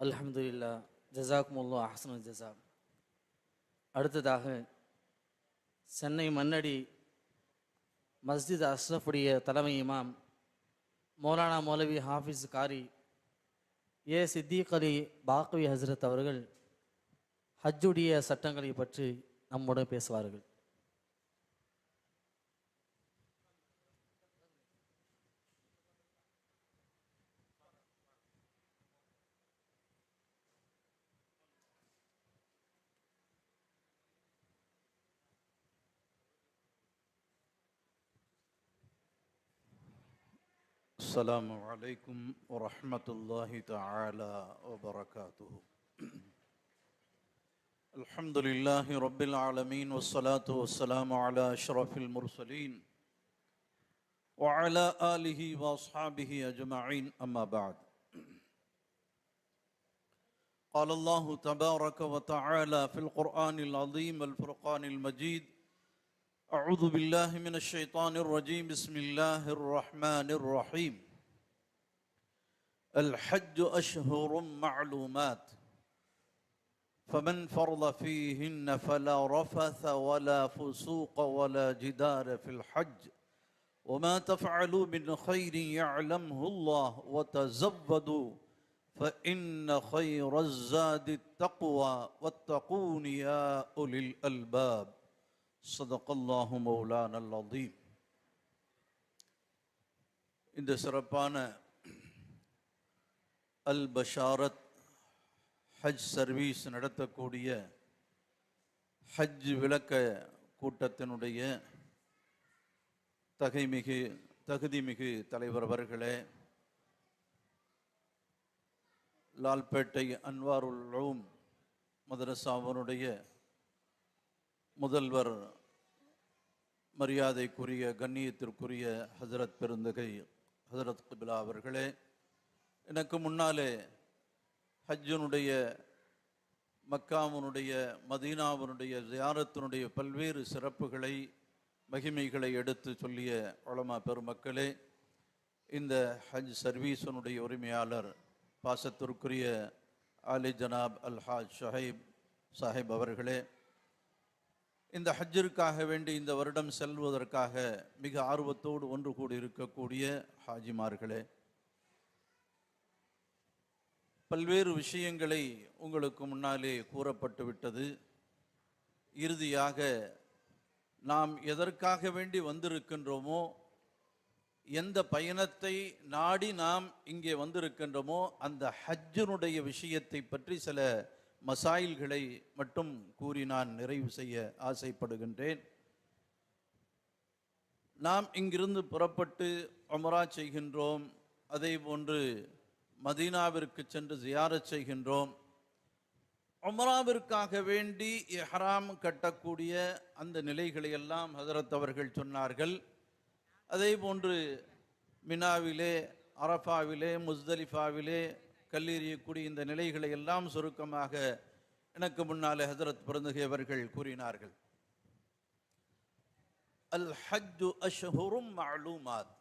அல்ஹம்துலில்லா ஜசாக்முல்லா அஹசனு ஜசா அடுத்ததாக சென்னை மன்னடி மஸ்ஜித் அஸ்ரஃபுடைய தலைமை இமாம் மௌலானா மௌலவி ஹாஃபிஸ் காரி ஏ சித்திக் அலி பாக்வி ஹஸ்ரத் அவர்கள் ஹஜ்ஜுடைய சட்டங்களை பற்றி நம்முடன் பேசுவார்கள். السلام عليكم ورحمة الله تعالى وبركاته. الحمد لله رب العالمين والصلاة والسلام على أشرف المرسلين وعلى آله وأصحابه أجمعين. أما بعد قال الله تبارك وتعالى في القرآن العظيم والفرقان المجيد أعوذ بالله من الشيطان الرجيم. بسم الله الرحمن الرحيم. الحج أشهر معلومات. فمن فرض فيهن فلا رفث ولا فسوق ولا جدار في الحج. وما تفعلوا من خير يعلمه الله وتزودوا فإن خير الزاد التقوى. واتقون يا أولي الألباب. صدق الله مولانا العظيم இந்த சிறப்பான அல் பஷாரத் ஹஜ் சர்வீஸ் நடத்தக்கூடிய ஹஜ் விளக்க கூட்டத்தினுடைய தகைமிகு தகுதிமிகு தலைவர் அவர்களே லால்பேட்டை அன்வாருல் உலூம் மதரசாவனுடைய முதல்வர் மரியாதைக்குரிய கண்ணியத்திற்குரிய ஹசரத் பெருந்தகை ஹசரத் கிபிலா அவர்களே எனக்கு முன்னாலே ஹஜ்ஜனுடைய மக்காவினுடைய மதீனாவினுடைய ஜியாரத்தினுடைய பல்வேறு சிறப்புகளை மகிமைகளை எடுத்து சொல்லிய உளமா பெருமக்களே இந்த ஹஜ் சர்வீஸனுடைய உரிமையாளர் பாசத்திற்குரிய ஆலி ஜனாப் அல் ஹாஜ் ஷஹீப் சாஹிப் அவர்களே இந்த ஹஜ்ஜிற்காக வேண்டி இந்த வருடம் செல்வதற்காக மிக ஆர்வத்தோடு ஒன்று கூடி இருக்கக்கூடிய ஹாஜிமார்களே பல்வேறு விஷயங்களை உங்களுக்கு முன்னாலே கூறப்பட்டு விட்டது. இறுதியாக நாம் எதற்காக வேண்டி வந்திருக்கின்றோமோ எந்த பயணத்தை நாடி நாம் இங்கே வந்திருக்கின்றோமோ அந்த ஹஜ்ஜினுடைய விஷயத்தை பற்றி சில மசாயில்களை மட்டும் கூறி நான் நிறைவு செய்ய ஆசைப்படுகின்றேன். நாம் இங்கிருந்து புறப்பட்டு அமரா செய்கின்றோம். அதே போன்று மதீனாவிற்கு சென்று ஜியாரச் செய்கின்றோம். ஒமராவிற்காக வேண்டி எஹராம் கட்டக்கூடிய அந்த நிலைகளை எல்லாம் ஹதரத் அவர்கள் சொன்னார்கள். அதே போன்று மினாவிலே அரஃபாவிலே முஸ்தலிஃபாவிலே கல்லெறியக்கூடிய இந்த நிலைகளை எல்லாம் சுருக்கமாக எனக்கு முன்னாலே ஹதரத் பிறந்தகை அவர்கள் கூறினார்கள். அல் ஹஜ்ஜு அஷ்ஹுரும் மஅலூமாத்.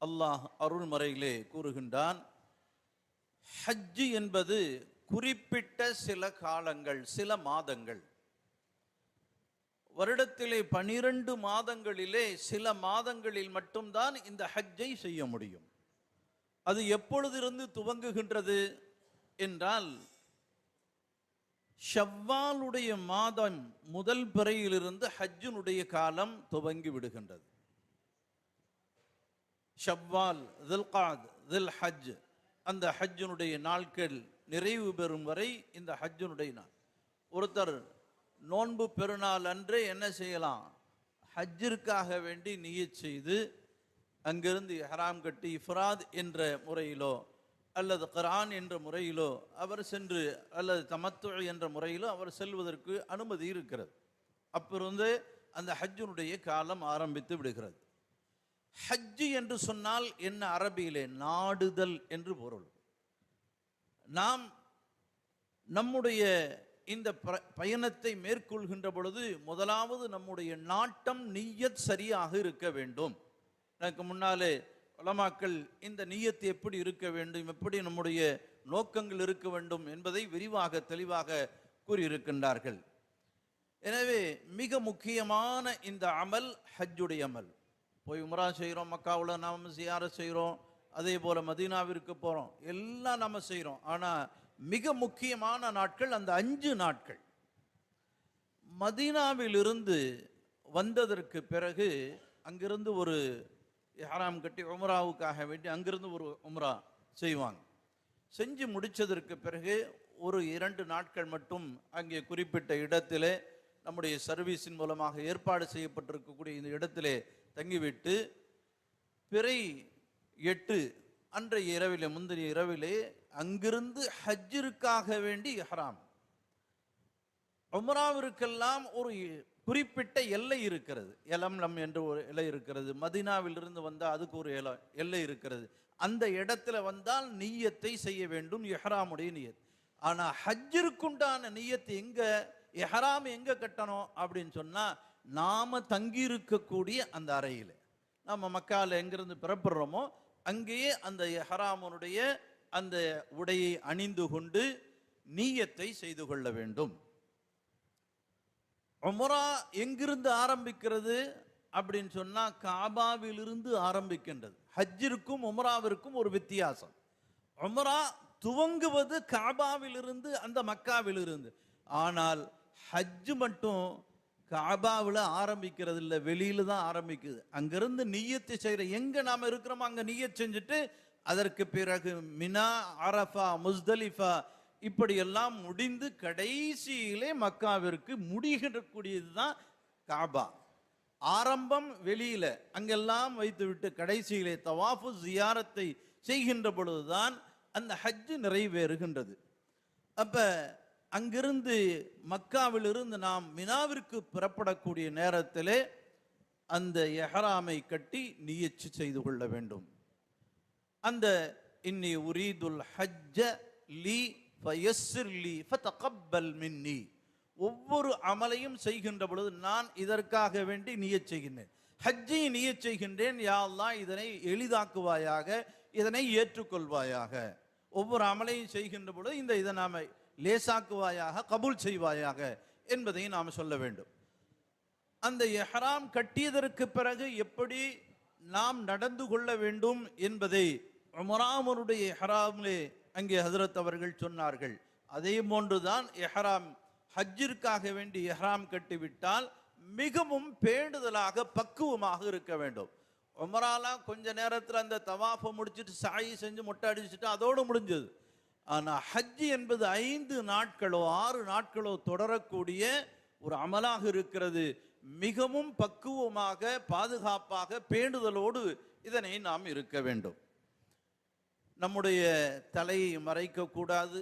அல்லாஹ் அருள்மறையிலே கூறுகின்றான் ஹஜ்ஜு என்பது குறிப்பிட்ட சில காலங்கள் சில மாதங்கள். வருடத்திலே பனிரெண்டு மாதங்களிலே சில மாதங்களில் மட்டும்தான் இந்த ஹஜ்ஜை செய்ய முடியும். அது எப்பொழுதிருந்து துவங்குகின்றது என்றால் ஷவ்வாலுடைய மாதம் முதல் பிறையிலிருந்து ஹஜ்ஜுனுடைய காலம் துவங்கி விடுகின்றது. ஷவ்வால் தில்காத் தில் ஹஜ் அந்த ஹஜ்ஜுனுடைய நாட்கள் நிறைவு பெறும் வரை இந்த ஹஜ்ஜுனுடைய நாள். ஒருத்தர் நோன்பு பெருநாள் அன்றே என்ன செய்யலாம்? ஹஜ்ஜிற்காக வேண்டி நியச் செய்து அங்கிருந்து ஹராம் கட்டி இஃப்ராத் என்ற முறையிலோ அல்லது குரான் என்ற முறையிலோ அவர் சென்று அல்லது தமத்து என்ற முறையிலோ அவர் செல்வதற்கு அனுமதி இருக்கிறது. அப்பிருந்து அந்த ஹஜ்ஜினுடைய காலம் ஆரம்பித்து விடுகிறது. ஹஜ்ஜு என்று சொன்னால் என்ன அரபியிலே? நாடுதல் என்று பொருள். நாம் நம்முடைய இந்த ப- பயணத்தை மேற்கொள்கின்ற பொழுது முதலாவது நம்முடைய நாட்டம் நீயத் சரியாக இருக்க வேண்டும். எனக்கு முன்னாலே உலமாக்கள் இந்த நீயத்து எப்படி இருக்க வேண்டும் எப்படி நம்முடைய நோக்கங்கள் இருக்க வேண்டும் என்பதை விரிவாக தெளிவாக கூறியிருக்கின்றார்கள். எனவே மிக முக்கியமான இந்த அமல் ஹஜ்ஜுடைய அமல். போய் உமரா செய்கிறோம் மக்காவில் நாம் சியார செய்கிறோம் அதே போல் மதீனாவிற்கு போகிறோம் எல்லாம் நம்ம செய்கிறோம் ஆனால் மிக முக்கியமான நாட்கள் அந்த அஞ்சு நாட்கள். மதீனாவிலிருந்து வந்ததற்கு பிறகு அங்கிருந்து ஒரு ஹராம் கட்டி உம்ராவுக்காக வேண்டி அங்கிருந்து ஒரு உம்ரா செய்வாங்க. செஞ்சு முடிச்சதற்கு பிறகு ஒரு இரண்டு நாட்கள் மட்டும் அங்கே குறிப்பிட்ட இடத்திலே நம்முடைய சர்வீஸின் மூலமாக ஏற்பாடு செய்யப்பட்டிருக்கக்கூடிய இந்த இடத்திலே தங்கிவிட்டு பிறை எட்டு அன்றைய இரவிலே முந்தைய இரவிலே அங்கிருந்து ஹஜ்ஜிற்காக வேண்டி ஹராம் உம்ராவிற்கெல்லாம் ஒரு குறிப்பிட்ட எல்லை இருக்கிறது. எலம்லம் என்று ஒரு எல்லை இருக்கிறது. மதினாவிலிருந்து வந்தால் அதுக்கு ஒரு எல எல்லை இருக்கிறது. அந்த இடத்துல வந்தால் நீயத்தை செய்ய வேண்டும். எஹராமுடைய நீயத். ஆனால் ஹஜ்ஜிற்குண்டான நீயத்து எங்கே எஹராம் எங்கே கட்டணும் அப்படின்னு சொன்னால் நாம் தங்கி இருக்கக்கூடிய அந்த அறையில். நம்ம மக்காவில் எங்கேருந்து பிறப்படுறோமோ அங்கேயே அந்த எஹராமனுடைய அந்த உடையை அணிந்து கொண்டு நீயத்தை செய்து கொள்ள வேண்டும். உமரா எங்கிருந்து ஆரம்பிக்கிறது அப்படின்னு சொன்னால் காபாவிலிருந்து ஆரம்பிக்கின்றது. ஹஜ்ஜிற்கும் உமராவிற்கும் ஒரு வித்தியாசம். உமரா துவங்குவது காபாவிலிருந்து அந்த மக்காவிலிருந்து. ஆனால் ஹஜ்ஜு மட்டும் காபாவில் ஆரம்பிக்கிறது இல்லை வெளியில தான் ஆரம்பிக்குது. அங்கேருந்து நீயத்து செய்கிற எங்கே நாம் இருக்கிறோமோ அங்கே நீயத் செஞ்சுட்டு அதற்கு பிறகு மினா அரஃபா முஸ்தலிஃபா இப்படியெல்லாம் முடிந்து கடைசியிலே மக்காவிற்கு முடிகிடக்கூடியது தான் காபா. ஆரம்பம் வெளியில் அங்கெல்லாம் வைத்துவிட்டு கடைசியிலே தவாஃபு ஜியாரத்தை செய்கின்ற பொழுதுதான் அந்த ஹஜ்ஜு நிறைவேறுகின்றது. அப்போ அங்கிருந்து மக்காவிலிருந்து நாம் மினாவிற்கு புறப்படக்கூடிய நேரத்திலே அந்த எஹராமை கட்டி நியச்சு செய்து கொள்ள வேண்டும். அந்த இன்னி உரீதுல் ஹஜ்ஜ லீ ஃபயஸ்ஸிர் ஃபதகப்பல் மின்னி ஒவ்வொரு அமலையும் செய்கின்ற பொழுது நான் இதற்காக வேண்டி நீயச் செய்கின்றேன். ஹஜ்ஜை நீயச் செய்கின்றேன். யாழ்லாம் இதனை எளிதாக்குவாயாக இதனை ஏற்றுக்கொள்வாயாக. ஒவ்வொரு அமலையும் செய்கின்ற பொழுது இந்த இதை நாம் லேசாக்குவாயாக கபூல் செய்வாயாக என்பதை நாம் சொல்ல வேண்டும். அந்த எஹராம் கட்டியதற்கு பிறகு எப்படி நாம் நடந்து கொள்ள வேண்டும் என்பதை உமராமனுடைய எஹ்ராமிலே அங்கே ஹசரத் அவர்கள் சொன்னார்கள். அதே போன்றுதான் எஹராம் ஹஜ்ஜிற்காக வேண்டி எஹராம் கட்டிவிட்டால் மிகவும் பேணுதலாக பக்குவமாக இருக்க வேண்டும். உமராலாம் கொஞ்ச நேரத்தில் அந்த தவாஃபை முடிச்சிட்டு சாயி செஞ்சு மொட்டை அடிச்சுட்டு அதோடு முடிஞ்சது. ஆனால் ஹஜ் என்பது ஐந்து நாட்களோ ஆறு நாட்களோ தொடரக்கூடிய ஒரு அமலாக இருக்கிறது. மிகவும் பக்குவமாக பாதுகாப்பாக பேணுதலோடு இதனை நாம் இருக்க வேண்டும். நம்முடைய தலையை மறைக்கக்கூடாது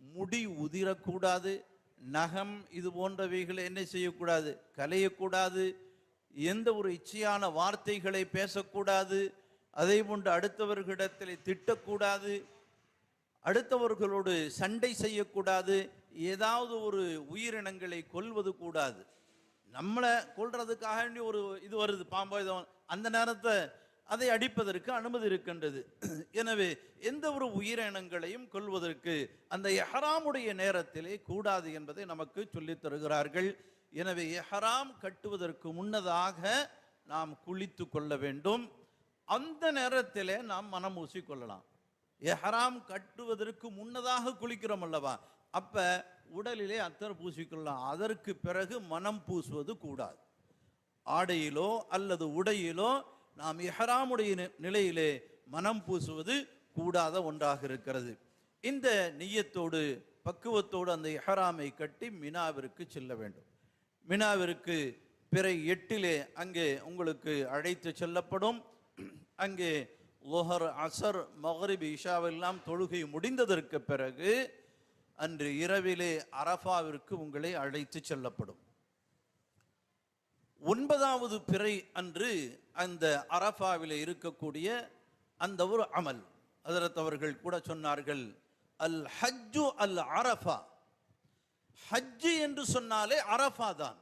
முடி உதிரக்கூடாது நகம் இது போன்றவைகளை என்ன செய்யக்கூடாது? கலையக்கூடாது எந்த ஒரு இச்சையான வார்த்தைகளை பேசக்கூடாது அதே போன்று அடுத்தவர்களிடத்தில் திட்டக்கூடாது அடுத்தவர்களோடு சண்டை செய்யக்கூடாது ஏதாவது ஒரு உயிரினங்களை கொல்வது கூடாது. நம்மளை கொள்றதுக்காக ஒரு இது வருது. பாம்போ இதோ அந்த நேரத்தை அதை அடிப்பதற்கு அனுமதி இருக்கின்றது. எனவே எந்த ஒரு உயிரினங்களையும் கொள்வதற்கு அந்த எஹராமுடைய நேரத்திலே கூடாது என்பதை நமக்கு சொல்லித் தருகிறார்கள். எனவே எஹராம் கட்டுவதற்கு முன்னதாக நாம் குளித்து கொள்ள வேண்டும். அந்த நேரத்திலே நாம் மனம் கொள்ளலாம். எஹராம் கட்டுவதற்கு முன்னதாக குளிக்கிறோம் அல்லவா? அப்ப உடலிலே அத்தர் பூசிக்கொள்ளலாம் அதற்கு பிறகு மனம் பூசுவது கூடாது. ஆடையிலோ அல்லது உடையிலோ நாம் இஹராமுடைய நிலையிலே மனம் பூசுவது கூடாத ஒன்றாக இருக்கிறது. இந்த நியத்தோடு பக்குவத்தோடு அந்த இஹராமை கட்டி மினாவிற்கு செல்ல வேண்டும். மினாவிற்கு பிறை எட்டிலே அங்கே உங்களுக்கு அழைத்து செல்லப்படும். அங்கே லொஹர் அசர் மஹரிப் இஷாவெல்லாம் தொழுகை முடிந்ததற்கு பிறகு அன்று இரவிலே அரஃபாவிற்கு உங்களை அழைத்து செல்லப்படும். ஒன்பதாவது பிறை அன்று அந்த அரஃபாவில் இருக்கக்கூடிய அந்த ஒரு அமல். ஹஜரத் அவர்கள் கூட சொன்னார்கள் அல் ஹஜ்ஜு அல் அரஃபா. ஹஜ்ஜு என்று சொன்னாலே அரஃபா தான்.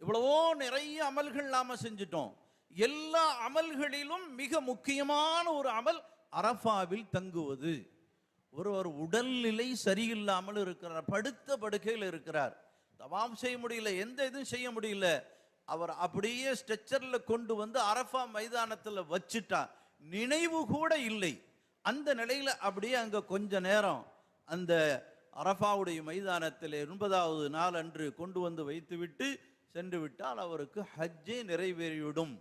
இவ்வளவோ நிறைய அமல்கள் நாம செஞ்சிட்டோம். எல்லா அமல்களிலும் மிக முக்கியமான ஒரு அமல் அரஃபாவில் தங்குவது. ஒருவர் உடல்நிலை சரியில்லாமல் இருக்கிறார் படுத்த படுக்கையில் இருக்கிறார். தவாம் செய்ய முடியல எந்த இதுவும் செய்ய முடியல. அவர் அப்படியே ஸ்ட்ரெச்சரில் கொண்டு வந்து அரஃபா மைதானத்தில் வச்சுட்டா நினைவு கூட இல்லை. அந்த நிலையில் அப்படியே அங்கே கொஞ்ச நேரம் அந்த அரஃபாவுடைய மைதானத்தில் எண்பதாவது நாள் அன்று கொண்டு வந்து வைத்துவிட்டு சென்று விட்டால் அவருக்கு ஹஜ்ஜை நிறைவேறிவிடும்.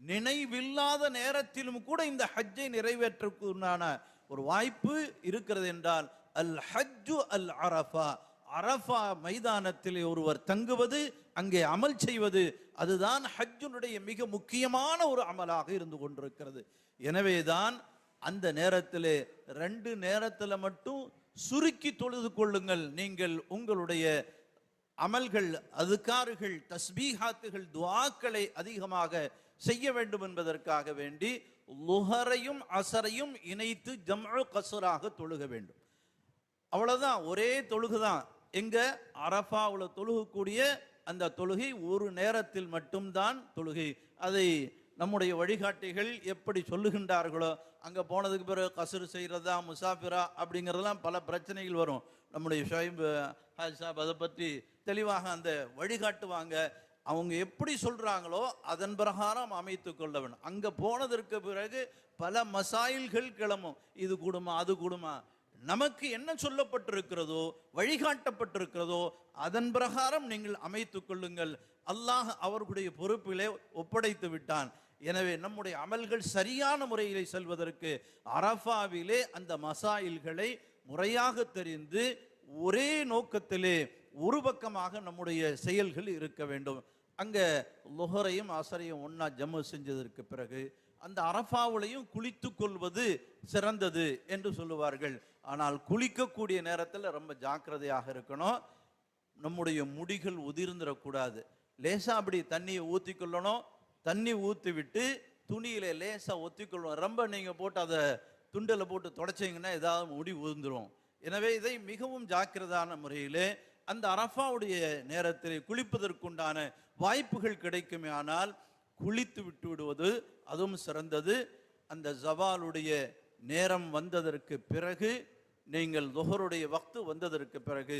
நினைவில்லாத நேரத்திலும் கூட இந்த ஹஜ்ஜை நிறைவேற்றக்குண்டான ஒரு வாய்ப்பு இருக்கிறது என்றால் அல் ஹஜ்ஜு அல் அரஃபா. அரஃபா மைதானத்தில் ஒருவர் தங்குவது அங்கே அமல் செய்வது அதுதான் ஹஜ்ஜுனுடைய மிக முக்கியமான ஒரு அமலாக இருந்து கொண்டிருக்கிறது. எனவேதான் அந்த நேரத்தில் ரெண்டு நேரத்தில் மட்டும் சுருக்கி தொழுது கொள்ளுங்கள். நீங்கள் உங்களுடைய அமல்கள் அதுக்காறுகள் தஸ்பீஹாத்துகள் துவாக்களை அதிகமாக செய்ய வேண்டும் என்பதற்காக வேண்டி லுஹரையும் அசரையும் இணைத்து ஜம்அு கசராக தொழுக வேண்டும். அவ்வளோதான் ஒரே தொழுகு தான் எங்க? அரஃபாவில் தொழுகக்கூடிய அந்த தொழுகை ஒரு நேரத்தில் மட்டும்தான் தொழுகை. அதை நம்முடைய வழிகாட்டிகள் எப்படி சொல்லுகின்றார்களோ அங்கே போனதுக்கு பிறகு கசுறு செய்யறதா முசாஃபிரா அப்படிங்கிறதெல்லாம் பல பிரச்சனைகள் வரும். நம்முடைய ஷொயப் ஹாஜ் சாப் அதை பற்றி தெளிவாக அந்த வழிகாட்டுவாங்க. அவங்க எப்படி சொல்றாங்களோ அதன் பிரகாரம் அமைத்து கொள்ள வேண்டும் அங்க போனதற்கு பிறகு பல மசாயில்கள் கிளம்பும். இது கூடுமா அது கூடுமா? நமக்கு என்ன சொல்லப்பட்டிருக்கிறதோ வழிகாட்டப்பட்டிருக்கிறதோ அதன் பிரகாரம் நீங்கள் அமைத்துக் கொள்ளுங்கள். அல்லாஹ் அவர்களுடைய பொறுப்பிலே ஒப்படைத்து விட்டான். எனவே நம்முடைய அமல்கள் சரியான முறையிலே செல்வதற்கு அரஃபாவிலே அந்த மசாயில்களை முறையாக தெரிந்து ஒரே நோக்கத்திலே ஒரு பக்கமாக நம்முடைய செயல்கள் இருக்க வேண்டும். அங்கே லொஹரையும் அசரையும் ஒன்றா ஜம்மு செஞ்சதற்கு பிறகு அந்த அரஃபாவுலையும் குளித்து கொள்வது சிறந்தது என்று சொல்லுவார்கள். ஆனால் குளிக்கக்கூடிய நேரத்தில் ரொம்ப ஜாக்கிரதையாக இருக்கணும். நம்முடைய முடிகள் உதிர்ந்துடக்கூடாது. லேசாக அப்படி தண்ணியை ஊற்றி கொள்ளணும். தண்ணி ஊற்றி விட்டு துணியில் லேசாக ஒத்திக்கொள்ளணும் ரொம்ப நீங்கள் போட்டு அதை துண்டில் போட்டு தொடச்சிங்கன்னா ஏதாவது முடி உதிர்ந்துடும் எனவே இதை மிகவும் ஜாக்கிரதான முறையிலே அந்த அரஃபாவுடைய நேரத்தில் குளிப்பதற்குண்டான வாய்ப்புகள் கிடைக்குமே ஆனால் குளித்து விட்டு விடுவது அதுவும் சிறந்தது. அந்த ஜவாலுடைய நேரம் வந்ததற்கு பிறகு நீங்கள் லுஹருடைய வக்து வந்ததற்கு பிறகு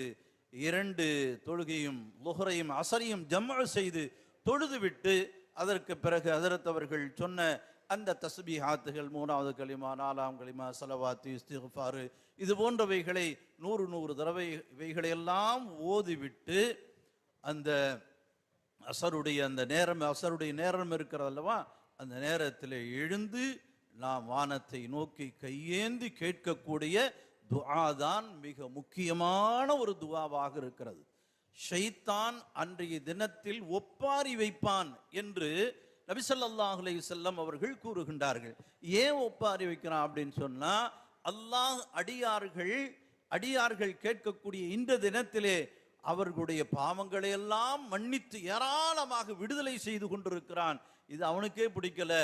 இரண்டு தொழுகையும் லுஹரையும் அசரையும் ஜம்மா செய்து தொழுதுவிட்டு அதற்கு பிறகு ஹதரத் சொன்ன அந்த தஸ்பீஹாத்துகள் மூணாவது களிமா நாலாம் களிமா சலவாத்து இஸ்திஃபாரு இது போன்றவைகளை நூறு நூறு தடவை இவைகளையெல்லாம் ஓதிவிட்டு அந்த அசருடைய அந்த நேரம் அசருடைய நேரம் இருக்கிறது அல்லவா அந்த நேரத்தில் எழுந்து நாம் வானத்தை நோக்கி கையேந்தி கேட்கக்கூடிய துவா தான் மிக முக்கியமான ஒரு துவாவாக இருக்கிறது. ஷைத்தான் அன்றைய தினத்தில் ஒப்பாரி வைப்பான் என்று நபி செல்லம் அவர்கள் கூறுகின்றார்கள். ஏன் ஒப்பாரி வைக்கிறான் அப்படின்னு சொன்னா அல்லாஹ் அடியார்கள் அடியார்கள் கேட்கக்கூடிய இந்த தினத்திலே அவர்களுடைய பாவங்களை எல்லாம் மன்னித்து ஏராளமாக விடுதலை செய்து கொண்டிருக்கிறான் இது அவனுக்கே பிடிக்கல.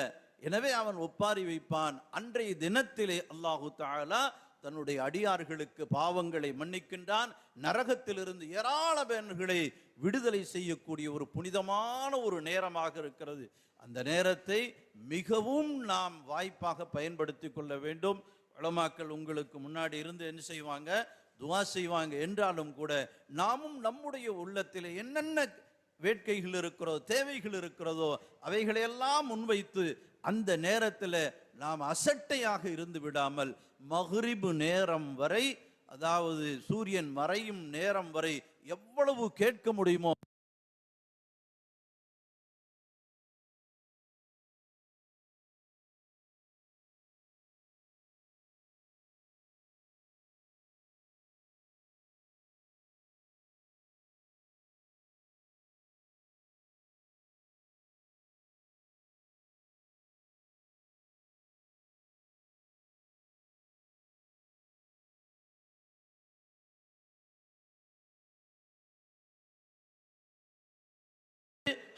எனவே அவன் ஒப்பாரி வைப்பான். அன்றைய தினத்திலே அல்லாஹு தாலா தன்னுடைய அடியார்களுக்கு பாவங்களை மன்னிக்கின்றான். நரகத்திலிருந்து ஏராள பேர்களை விடுதலை செய்யக்கூடிய ஒரு புனிதமான ஒரு நேரமாக இருக்கிறது. அந்த நேரத்தை மிகவும் நாம் வாய்ப்பாக பயன்படுத்தி கொள்ள வேண்டும். வளமாக்கள் உங்களுக்கு முன்னாடி இருந்து என்ன செய்வாங்க? துவா செய்வாங்க. என்றாலும் கூட நாமும் நம்முடைய உள்ளத்தில் என்னென்ன வேட்கைகள் இருக்கிறதோ தேவைகள் இருக்கிறதோ அவைகளையெல்லாம் முன்வைத்து அந்த நேரத்தில் நாம் அசட்டையாக இருந்து விடாமல் மஹ்ரிபு நேரம் வரை அதாவது சூரியன் மறையும் நேரம் வரை எவ்வளவு கேட்க முடியுமோ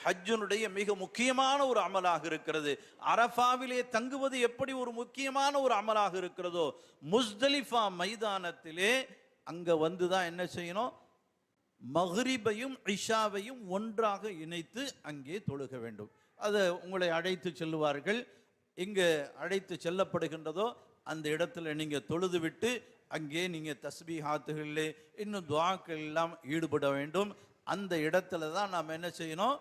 ஹஜ்ஜுனுடைய மிக முக்கியமான ஒரு அமலாக இருக்கிறது. அரஃபாவிலே தங்குவது எப்படி ஒரு முக்கியமான ஒரு அமலாக இருக்கிறதோ முஸ்தலிஃபா மைதானத்திலே அங்கே வந்து தான் என்ன செய்யணும்? மஹ்ரிபையும் இஷாவையும் ஒன்றாக இணைத்து அங்கே தொழுக வேண்டும். அதை உங்களை அழைத்து செல்லுவார்கள். எங்கே அழைத்து செல்லப்படுகின்றதோ அந்த இடத்துல நீங்கள் தொழுது விட்டு அங்கே நீங்கள் தஸ்பீஹாத்துகளில் இன்னும் துவாக்கள் எல்லாம் ஈடுபட வேண்டும். அந்த இடத்துல தான் நாம் என்ன செய்யணும்?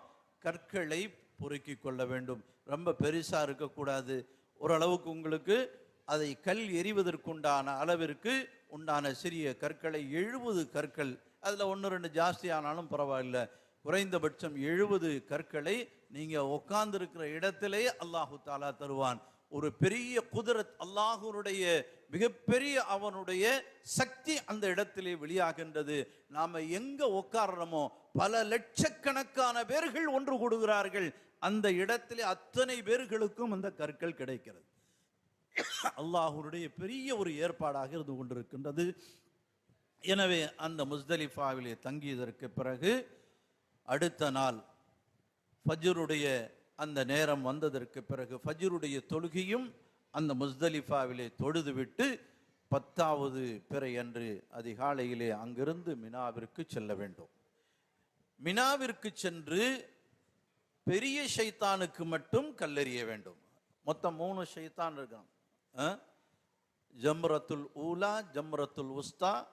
கற்களை பொறுக்கி கொள்ள வேண்டும். ரொம்ப பெருசாக இருக்கக்கூடாது. ஓரளவுக்கு உங்களுக்கு அதை கல் எறிவதற்குண்டான அளவிற்கு உண்டான சிறிய கற்களை எழுபது கற்கள் அதில் ஒன்று ரெண்டு ஜாஸ்தி ஆனாலும் பரவாயில்ல. குறைந்தபட்சம் எழுபது கற்களை நீங்கள் உட்கார்ந்துருக்கிற இடத்திலே அல்லாஹு தாலா தருவான். ஒரு பெரிய குதிரத் அல்லாஹுடைய மிகப்பெரிய அவனுடைய சக்தி அந்த இடத்திலே வெளியாகின்றது. நாம எங்க உட்கார்றோமோ பல லட்சக்கணக்கான பேர்கள் ஒன்று கூடுகிறார்கள். அந்த இடத்திலே அத்தனை பேர்களுக்கும் அந்த கற்கள் கிடைக்கிறது. அல்லாஹுடைய பெரிய ஒரு ஏற்பாடாக இருந்து கொண்டிருக்கின்றது. எனவே அந்த முஸ்தலிஃபாவிலே தங்கியதற்கு பிறகு அடுத்த நாள் ஃபஜ்ருடைய அந்த நேரம் வந்ததற்கு பிறகு ஃபஜ்ருடைய தொழுகையும் அந்த முஸ்தலிஃபாவிலே தொழுதுவிட்டு பத்தாவது பிறை அன்று அதிகாலையிலே அங்கிருந்து மினாவிற்கு செல்ல வேண்டும். மினாவிற்கு சென்று பெரிய ஷைத்தானுக்கு மட்டும் கல்லெறிய வேண்டும். மொத்தம் மூணு ஷைத்தான் இருக்கான். ஆ? ஜம்ரத்துல் ஊலா ஜம்ரத்துல் உஸ்தா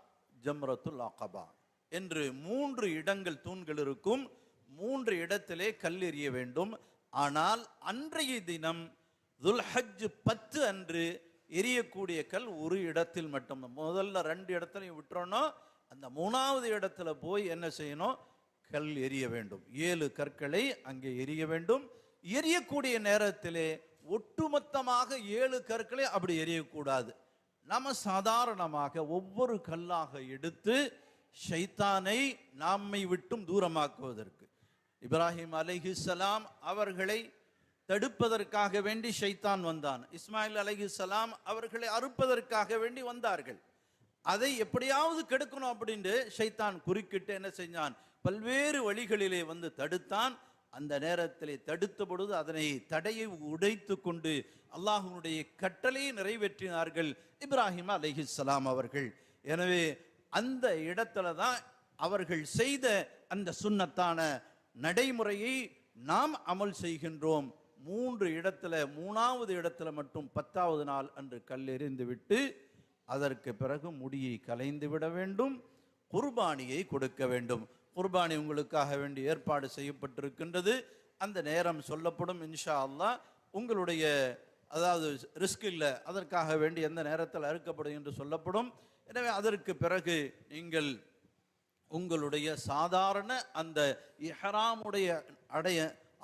ஜம்ரத்துல் அகபா என்று மூன்று இடங்கள் தூண்கள் இருக்கும். மூன்று இடத்திலே கல் எறிய வேண்டும். ஆனால் அன்றைய தினம் துல்ஹஜ் பத்து அன்று எரியக்கூடிய கல் ஒரு இடத்தில் மட்டும். முதல்ல ரெண்டு இடத்துலையும் விட்டுறோன்னா அந்த மூணாவது இடத்துல போய் என்ன செய்யணும்? கல் எரிய வேண்டும். ஏழு கற்களை அங்கே எரிய வேண்டும். எரியக்கூடிய நேரத்திலே ஒட்டுமொத்தமாக ஏழு கற்களை அப்படி எரியக்கூடாது. நாம் சாதாரணமாக ஒவ்வொரு கல்லாக எடுத்து ஷைத்தானை நம்மை விட்டும் தூரமாக்குவதற்கு. இப்ராஹிம் அலைஹிஸ்ஸலாம் அவர்களை தடுப்பதற்காக வேண்டி ஷைத்தான் வந்தான். இஸ்மாயில் அலைஹிஸ்ஸலாம் அவர்களை அறுப்பதற்காக வேண்டி வந்தார்கள். அதை எப்படியாவது கெடுக்கணும் அப்படின்ட்டு ஷைத்தான் குறுக்கிட்டு என்ன செஞ்சான்? பல்வேறு வழிகளிலே வந்து தடுத்தான். அந்த நேரத்திலே தடுத்த பொழுது அதனை தடையை உடைத்து கொண்டு அல்லாஹுனுடைய கட்டளையை நிறைவேற்றினார்கள் இப்ராஹிம் அலைஹிஸ்ஸலாம் அவர்கள். எனவே அந்த இடத்துல தான் அவர்கள் செய்த அந்த சுண்ணத்தான நடைமுறையை நாம் அமல் செய்கின்றோம். மூன்று இடத்துல மூணாவது இடத்துல மட்டும் பத்தாவது நாள் அன்று கல்லெறிந்து விட்டு அதற்கு பிறகு முடியை கலைந்து விட வேண்டும் குர்பானியை கொடுக்க வேண்டும். குர்பானி உங்களுக்காக வேண்டி ஏற்பாடு செய்யப்பட்டிருக்கின்றது. அந்த நேரம் சொல்லப்படும் இன்ஷா அல்லா உங்களுடைய அதாவது ரிஸ்க் இல்லை அதற்காக வேண்டி எந்த நேரத்தில் அறுக்கப்படும் என்று சொல்லப்படும். எனவே அதற்கு பிறகு நீங்கள் உங்களுடைய சாதாரண அந்த இஹராமுடைய அடைய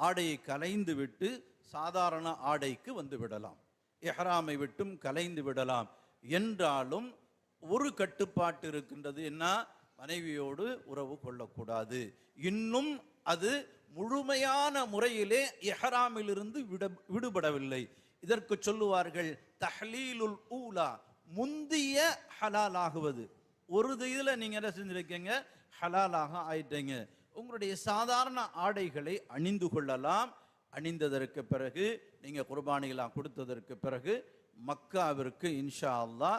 ஆடையை கலைந்து விட்டு சாதாரண ஆடைக்கு வந்து விடலாம். எஹராமை விட்டும் கலைந்து விடலாம். என்றாலும் ஒரு கட்டுப்பாட்டு இருக்கின்றது என்ன? மனைவியோடு உறவு கொள்ளக்கூடாது. இன்னும் அது முழுமையான முறையிலே எஹராமிலிருந்து விட விடுபடவில்லை. இதற்கு சொல்லுவார்கள் தஹ்லீலுல் ஊலா முந்திய ஹலால் ஆகுவது ஒரு இதில் நீங்கள் என்ன செஞ்சுருக்கீங்க? ஹலாலாக ஆயிட்டீங்க. உங்களுடைய சாதாரண ஆடைகளை அணிந்து கொள்ளலாம். அணிந்ததற்கு பிறகு நீங்கள் குர்பானிகளாக கொடுத்ததற்கு பிறகு மக்காவிற்கு இன்ஷா அல்லா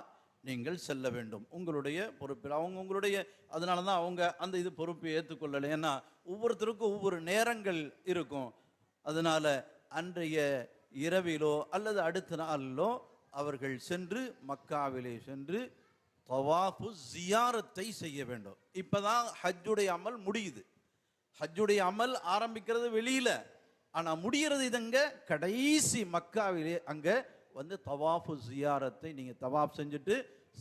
நீங்கள் செல்ல வேண்டும். உங்களுடைய பொறுப்பில் அவங்க உங்களுடைய அதனால தான் அவங்க அந்த இது பொறுப்பை ஏற்றுக்கொள்ளலை. ஏன்னா ஒவ்வொருத்தருக்கும் ஒவ்வொரு நேரங்கள் இருக்கும். அதனால் அன்றைய இரவிலோ அல்லது அடுத்த நாளிலோ அவர்கள் சென்று மக்காவிலே சென்று தவாஃபு ஜியாரத்தை செய்ய வேண்டும். இப்போ தான் ஹஜ்ஜுடைய அமல் முடியுது. ஹஜ்ஜுடைய அமல் ஆரம்பிக்கிறது வெளியில். ஆனால் முடிகிறது இதங்க கடைசி மக்காவிலே அங்கே வந்து தவாஃபு ஜியாரத்தை நீங்கள் தவாப் செஞ்சுட்டு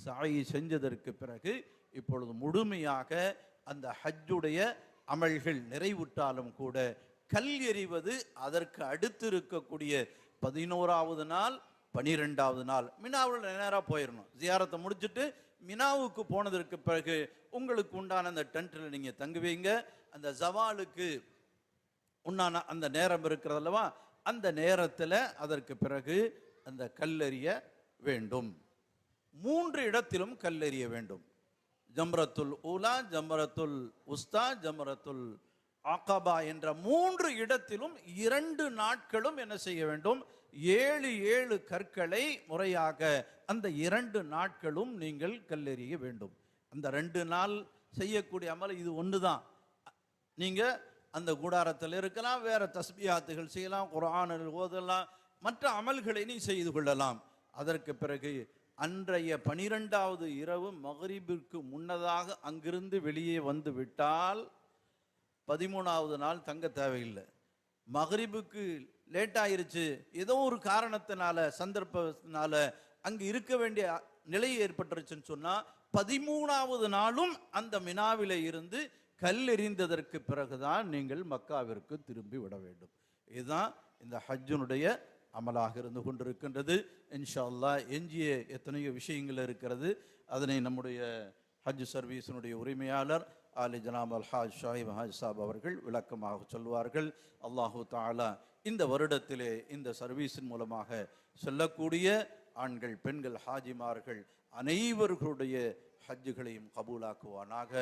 சாயி செஞ்சதற்கு பிறகு இப்பொழுது முழுமையாக அந்த ஹஜ்ஜுடைய அமல்கள் நிறைவுற்றாலும் கூட கல் எறிவது அதற்கு அடுத்து இருக்கக்கூடிய பதினோராவது நாள் பனிரெண்டாவது நாள். மினாவில் நேராக போயிடணும் ஜியாரத்தை முடிச்சுட்டு மினாவுக்கு போனதற்கு பிறகு உங்களுக்கு உண்டான அந்த டென்ட்டில் நீங்கள் தங்குவீங்க. அந்த ஜவாலுக்கு உண்டான அந்த நேரம் இருக்கிறதல்லவா? அந்த நேரத்தில் அதற்கு பிறகு அந்த கல்லெறிய வேண்டும். மூன்று இடத்திலும் கல்லெறிய வேண்டும். ஜம்ரத்துல் ஊலா ஜம்ரத்துல் உஸ்தா ஜம்ரத்துல் ஆகாபா என்ற மூன்று இடத்திலும் இரண்டு நாட்களும் என்ன செய்ய வேண்டும்? ஏழு ஏழு கற்களை முறையாக அந்த இரண்டு நாட்களும் நீங்கள் கல்லெறிய வேண்டும். அந்த ரெண்டு நாள் செய்யக்கூடிய அமல் இது ஒன்று தான் நீங்கள் அந்த கூடாரத்தில் இருக்கலாம் வேறு தஸ்பியாத்துகள் செய்யலாம் குர்ஆனில் ஓதலாம் மற்ற அமல்களை நீ செய்து கொள்ளலாம். அதற்கு பிறகு அன்றைய பனிரெண்டாவது இரவு மகரிபிற்கு முன்னதாக அங்கிருந்து வெளியே வந்து விட்டால் பதிமூணாவது நாள் தங்க தேவையில்லை. மகரிபுக்கு லேட் ஆயிருச்சு. ஏதோ ஒரு காரணத்தினால சந்தர்ப்பத்தினால அங்கு இருக்க வேண்டிய நிலை ஏற்பட்டுருச்சுன்னு சொன்னால் பதிமூணாவது நாளும் அந்த மினாவில இருந்து கல் எறிந்ததற்கு பிறகுதான் நீங்கள் மக்காவிற்கு திரும்பி விட வேண்டும். இதுதான் இந்த ஹஜ்ஜனுடைய அமலாக இருந்து கொண்டிருக்கின்றது. இன்ஷா அல்லாஹ் எஞ்சிய எத்தனையோ விஷயங்கள் இருக்கிறது. அதனை நம்முடைய ஹஜ் சர்வீஸினுடைய உரிமையாளர் ஆலி ஜனாம் அல் ஹாஜ் ஷாஹிப் ஹாஜ் சாப் அவர்கள் விளக்கமாக சொல்வார்கள். அல்லாஹு தாலா இந்த வருடத்திலே இந்த சர்வீஸின் மூலமாக செல்லக்கூடிய ஆண்கள் பெண்கள் ஹாஜிமார்கள் அனைவர்களுடைய ஹஜ்ஜுகளையும் கபூலாக்குவானாக.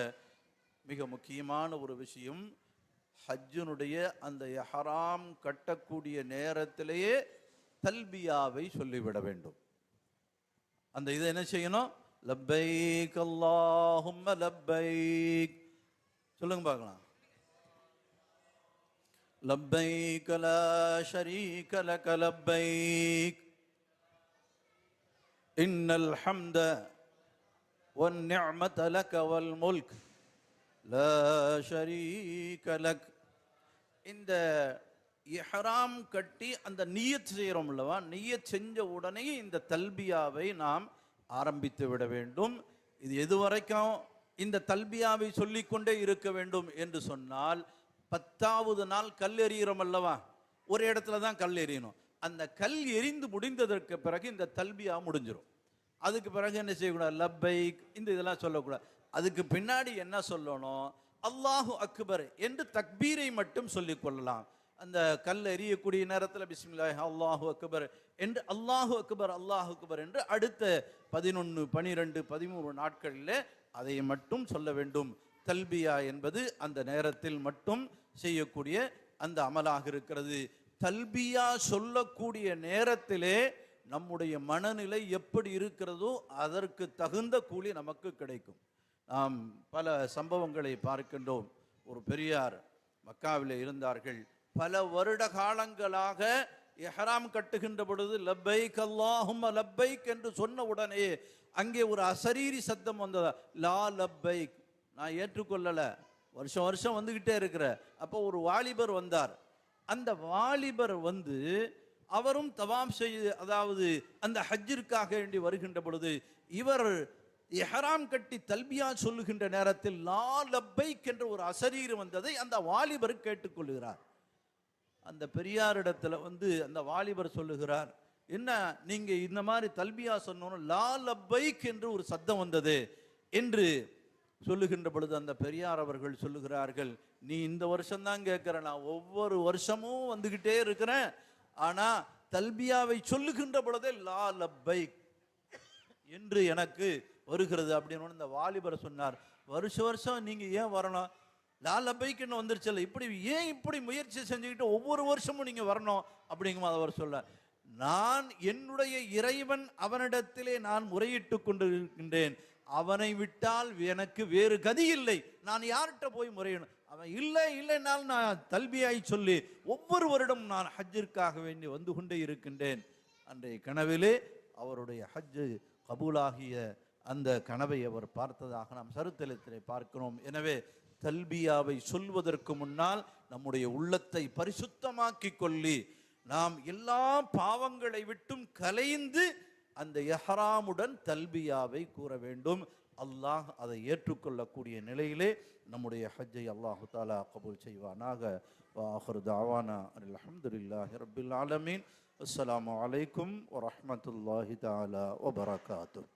மிக முக்கியமான ஒரு விஷயம் ஹஜ்ஜுனுடைய அந்த எஹராம் கட்டக்கூடிய நேரத்திலேயே தல்பியாவை சொல்லிவிட வேண்டும். அந்த இதை என்ன செய்யணும்? லப்பைக் அல்லாஹும்ம லப்பைக். சொல்லுங்க பார்க்கலாம். லப்பைக் லா ஷரீக லக லப்பைக். இன்னல் ஹம்த வன் நிஅமத லக வல் முல்க். கலக் இந்த இஹராம் கட்டி அந்த நீயத் செய்கிறோம் அல்லவா? நீயத் செஞ்ச உடனே இந்த தல்பியாவை நாம் ஆரம்பித்து விட வேண்டும். இது எதுவரைக்கும் இந்த தல்பியாவை சொல்லிக்கொண்டே இருக்க வேண்டும் என்று சொன்னால் பத்தாவது நாள் கல் எறிகிறோம் அல்லவா? ஒரு இடத்துல தான் கல் எறியணும். அந்த கல் எரிந்து முடிந்ததற்கு பிறகு இந்த தல்பியா முடிஞ்சிடும் அதுக்கு பிறகு என்ன செய்யக்கூடாது? லப்பைக் இந்த இதெல்லாம் சொல்லக்கூடாது. அதுக்கு பின்னாடி என்ன சொல்லணும்? அல்லாஹு அக்பர் என்று தக்பீரை மட்டும் சொல்லிக் கொள்ளலாம். அந்த கல் எரியக்கூடிய நேரத்தில் பிஸ்மில்லாஹ் அல்லாஹு அக்பர் என்று அல்லாஹு அக்பர் அல்லாஹு அக்பர் என்று அடுத்த பதினொன்று பனிரெண்டு பதிமூணு நாட்களில் அதை மட்டும் சொல்ல வேண்டும். தல்பியா என்பது அந்த நேரத்தில் மட்டும் செய்யக்கூடிய அந்த அமலாக இருக்கிறது. தல்பியா சொல்லக்கூடிய நேரத்திலே நம்முடைய மனநிலை எப்படி இருக்கிறதோ அதற்கு தகுந்த கூலி நமக்கு கிடைக்கும். நாம் பல சம்பவங்களை பார்க்கின்றோம். ஒரு பெரியார் மக்காவில் இருந்தார்கள். பல வருட காலங்களாக எஹராம் கட்டுகின்ற பொழுது லப்பைக் அல்லாஹும் லப்பைக் என்று சொன்ன உடனே அங்கே ஒரு அசரீரி சத்தம் வந்ததா. லா லப்பைக் நான் ஏற்றுக்கொள்ளலை. வருஷம் வருஷம் வந்துக்கிட்டே இருக்கிற. அப்போ ஒரு வாலிபர் வந்தார். அந்த வாலிபர் வந்து அவரும் தவாம் செய்து அதாவது அந்த ஹஜ்ஜிற்காக வேண்டி வருகின்ற பொழுது இவர் எஹராம் கட்டி தல்பியா சொல்லுகின்ற நேரத்தில் லா லப்பைக் என்ற ஒரு அசரீர் வந்ததை அந்த வாலிபர் கேட்டுக்கொள்கிறார். அந்த பெரியாரிடத்தில் வந்து அந்த வாலிபர் சொல்லுகிறார் என்ன நீங்கள் இந்த மாதிரி தல்பியா சொன்னோம் லா லப்பைக் என்று ஒரு சத்தம் வந்தது என்று சொல்லுகின்ற பொழுது அந்த பெரியார் அவர்கள் சொல்லுகிறார்கள் நீ இந்த வருஷம்தான் கேட்குற நான் ஒவ்வொரு வருஷமும் வந்துக்கிட்டே இருக்கிறேன். ஆனால் தல்பியாவை சொல்லுகின்ற பொழுதே லா லப்பைக் என்று எனக்கு வருகிறது அப்படின்னு இந்த வாலிபர் சொன்னார். வருஷ வருஷம் நீங்கள் ஏன் வரணும்? லாலபைக்குன்னு வந்துருச்சுல்ல இப்படி ஏன் இப்படி முயற்சி செஞ்சுக்கிட்டு ஒவ்வொரு வருஷமும் நீங்கள் வரணும்? அப்படிங்கும் அவர் சொல்ல நான் என்னுடைய இறைவன் அவனிடத்திலே நான் முறையிட்டு கொண்டிருக்கின்றேன். அவனை விட்டால் எனக்கு வேறு கதி இல்லை. நான் யார்கிட்ட போய் முறையிடணும்? அவன் இல்லை இல்லைனால் நான் தல்வியாய் சொல்லி ஒவ்வொரு வருடம் நான் ஹஜ்ஜிற்காக வேண்டி வந்து கொண்டே இருக்கின்றேன். அன்றைய கனவிலே அவருடைய ஹஜ்ஜு கபூலாகிய அந்த கனவை அவர் பார்த்ததாக நாம் சருத்தலத்திலே பார்க்கிறோம். எனவே தல்பியாவை சொல்வதற்கு முன்னால் நம்முடைய உள்ளத்தை பரிசுத்தமாக்கி கொள்ளி நாம் எல்லா பாவங்களை விட்டும் கலைந்து அந்த எஹராமுடன் தல்பியாவை கூற வேண்டும். அல்லாஹ் அதை ஏற்றுக்கொள்ளக்கூடிய நிலையிலே நம்முடைய ஹஜ்ஜை அல்லாஹு தாலா கபூல் செய்வானாக. வாஹர் தாவானா அல்ஹம்துலில்லாஹி ரப்பில் ஆலமீன். அஸ்லாம் அலைக்கும் வரமத்துல்லாஹி தாலா வபரகாத்துஹு.